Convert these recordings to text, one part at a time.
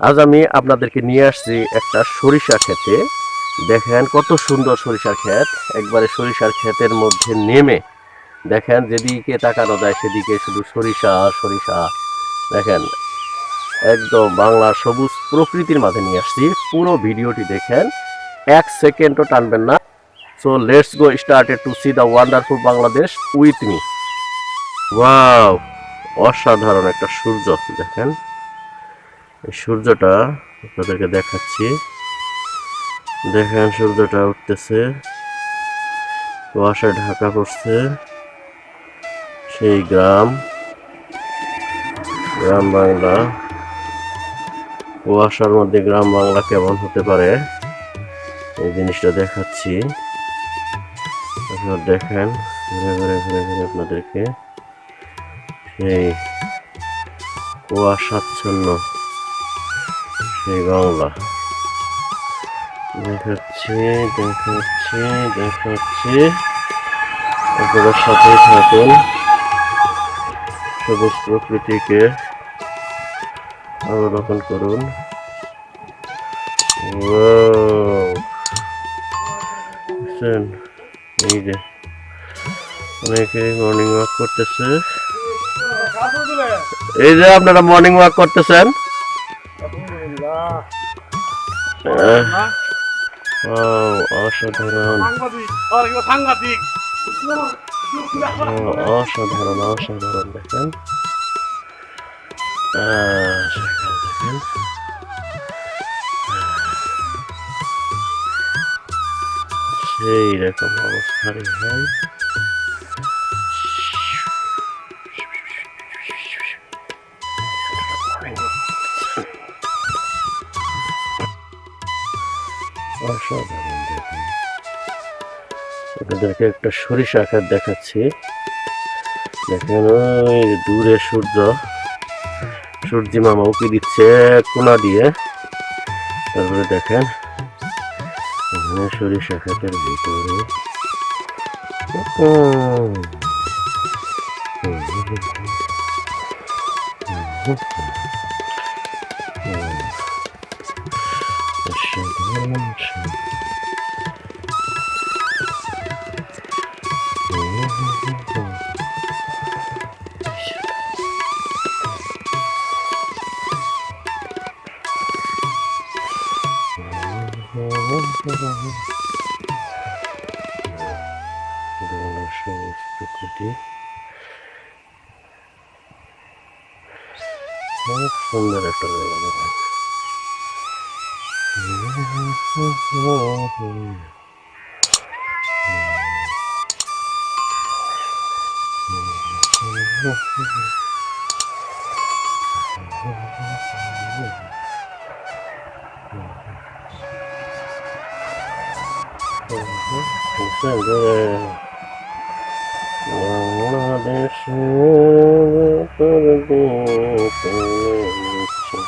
আজ আমি আপনাদেরকে নিয়ে আসছি একটা সরিষা ক্ষেতে। দেখেন কত সুন্দর সরিষার ক্ষেত। একবারে সরিষার ক্ষেতের মধ্যে নেমে। দেখেন, যেদিকে তাকানো যায় সেদিকে শুধু সরিষা সরিষা। দেখেন, একদম বাংলার সবুজ প্রকৃতির মাঝে নিয়ে আসছি। পুরো ভিডিওটি দেখেন। এক সেকেন্ডও টানবেন না। So let's go started to see the wonderful Bangladesh with me wow অসাধারণ একটা সূর্য দেখেন। সূর্যটা আপনাদেরকে দেখাচ্ছি। দেখেন, সূর্যটা উঠতেছে। কুয়াশায় ঢাকা পড়ছে। সেই গ্রাম। গ্রাম বাংলা। কুয়াশার মধ্যে গ্রাম বাংলা কেমন হতে পারে? এই জিনিসটা দেখাচ্ছি। দেখেন, ঘুরে ঘুরে ঘুরে ঘুরে আপনাদেরকে সেই কুয়াশাচ্ছন্ন বাংলা দেখাচ্ছি দেখাচ্ছি দেখাচ্ছি আপনাদের সাথেই থাকুন সবুজ প্রকৃতিকে অবলোকন করুন এই যে অনেকে মর্নিং ওয়াক করতেছে এই যে আপনারা মর্নিং ওয়াক করতেছেন অসাধারণ অসাধারণ অসাধারণ দেখেন দেখেন সেই রকম অবস্থা রে ভাই অসাধারণ দেখেন। আপনাদেরকে একটা সরিষা আকার দেখাচ্ছি। দেখেন ওই দূরে সূর্য। সূর্যি মামা উকি দিচ্ছে কোনা দিয়ে। তারপরে দেখেন এখানে সরিষা ক্ষেতের ভিতরে। উম, অসাধারণ, সবুজ প্রকৃতি অনেক সুন্দর একটা জায়গা দেখেন বুঝছেন যে বাংলাদেশের প্রদীপ নিচ্ছে।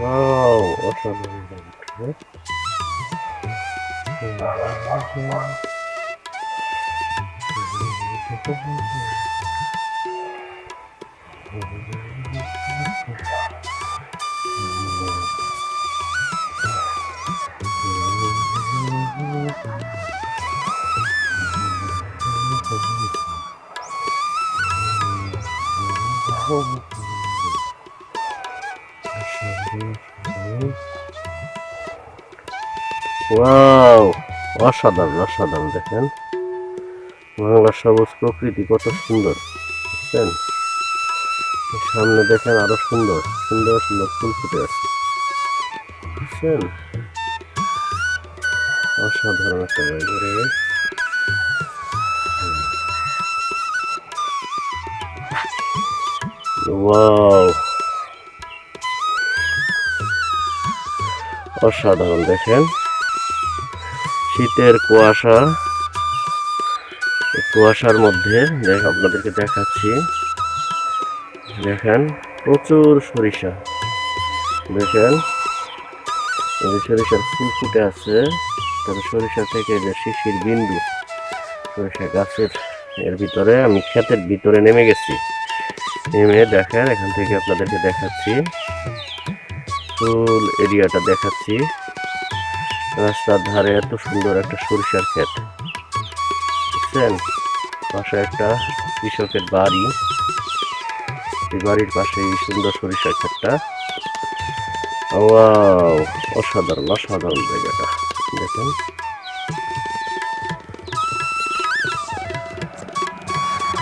Wow, অসাধারণ লাগছে। ওয়াও অসাধারণ অসাধারণ দেখেন। বাংলার সবুজ প্রকৃতি কত সুন্দর বুঝছেন? সামনে দেখেন আরও সুন্দর সুন্দর সুন্দর ফুল ফুটে আছে। বুঝছেন? অসাধারণ একটা ওয়াও! অসাধারণ, দেখেন? শীতের কুয়াশা কুয়াশার মধ্যে দেখ আপনাদেরকে দেখাচ্ছি। দেখেন, প্রচুর সরিষা। দেখেন সরিষার ফুল ফুটে আছে তবে সরিষা থেকে যে শিশির বিন্দু, সরিষা গাছের এর ভিতরে, আমি ক্ষেতের ভিতরে নেমে গেছি। নেমে দেখেন, এখান থেকে আপনাদেরকে দেখাচ্ছি। ফুল এরিয়াটা দেখাচ্ছি। রাস্তার ধারে এত সুন্দর একটা সরিষার ক্ষেত। বুঝছেন পাশে একটা কৃষকের বাড়ি। বাড়ির পাশে এই সুন্দর সরিষার ক্ষেতটা। অসাধারণ অসাধারণ জায়গাটা। দেখেন।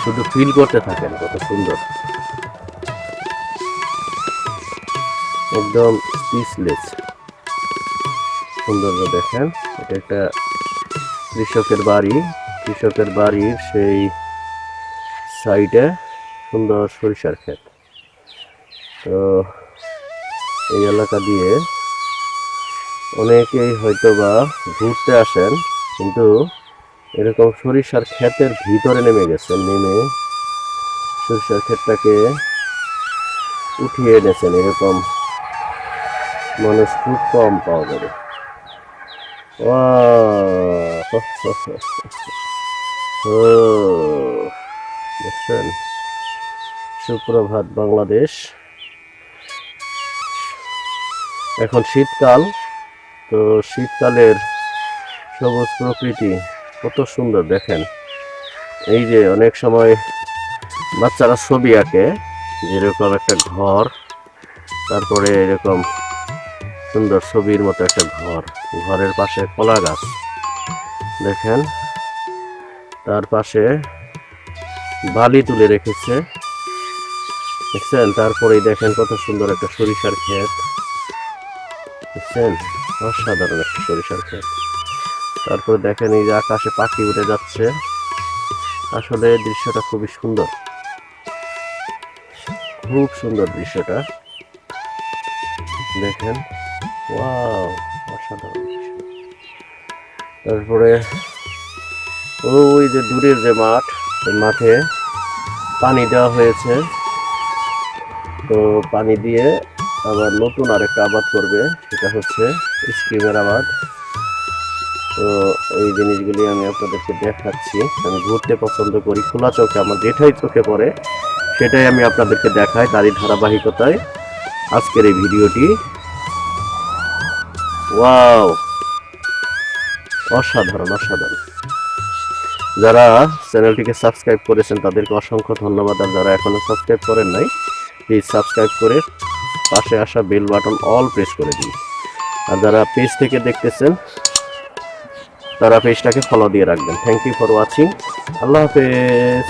শুধু ফিল করতে থাকেন, কত সুন্দর। একদম স্পিচলেস সুন্দর, দেখেন। এটা একটা কৃষকের বাড়ি। কৃষকের বাড়ির সেই সাইডে সুন্দর সরিষার ক্ষেত। তো এই এলাকা দিয়ে অনেকেই হয়তো বা ঘুরতে আসেন কিন্তু এরকম সরিষার ক্ষেতের ভিতরে নেমে গেছেন নেমে সরিষার ক্ষেতটাকে উঠিয়ে এনেছেন। এরকম মানুষ খুব কম পাওয়া যাবে। ও, দেখছেন? সুপ্রভাত বাংলাদেশ। এখন শীতকাল, তো শীতকালের সবুজ প্রকৃতি কত সুন্দর, দেখেন। এই যে অনেক সময় বাচ্চারা ছবি আঁকে, যেরকম একটা ঘর, তারপরে এরকম সুন্দর ছবির মতো একটা ঘর, ঘরের পাশে কলা গাছ, দেখেন। তার পাশে বালি তুলে রেখেছে। দেখছেন? তারপরেই দেখেন কত সুন্দর একটা সরিষার ক্ষেত। দেখছেন? অসাধারণ একটা সরিষার ক্ষেত। তারপরে দেখেন এই যে আকাশে পাখি উড়ে যাচ্ছে। আসলে দৃশ্যটা খুবই সুন্দর। খুব সুন্দর দৃশ্যটা। দেখেন? অসাধারণ তারপরে ওই যে দূরের যে মাঠ মাঠে পানি দেওয়া হয়েছে। তো পানি দিয়ে আবার নতুন আরেকটা আবাদ করবে, সেটা হচ্ছে স্কিমের আবাদ। তো এই জিনিসগুলি আমি আপনাদেরকে দেখাচ্ছি। আমি ঘুরতে পছন্দ করি, খোলা চোখে, আমার যেটাই চোখে পড়ে, সেটাই আমি আপনাদেরকে দেখাই তারই ধারাবাহিকতায় আজকের এই ভিডিওটি। ওয়াও! অসাধারণ অসাধারণ। যারা চ্যানেলটিকে সাবস্ক্রাইব করেছেন, তাদেরকে অসংখ্য ধন্যবাদ। আর যারা এখনও সাবস্ক্রাইব করেন নাই প্লিজ সাবস্ক্রাইব করে পাশে আসা বেল বাটন অল প্রেস করে দিন। আর যারা পেজ থেকে দেখতেছেন, তারা পেজটাকে ফলো দিয়ে রাখবেন। থ্যাংক ইউ ফর ওয়াচিং আল্লাহ হাফেজ।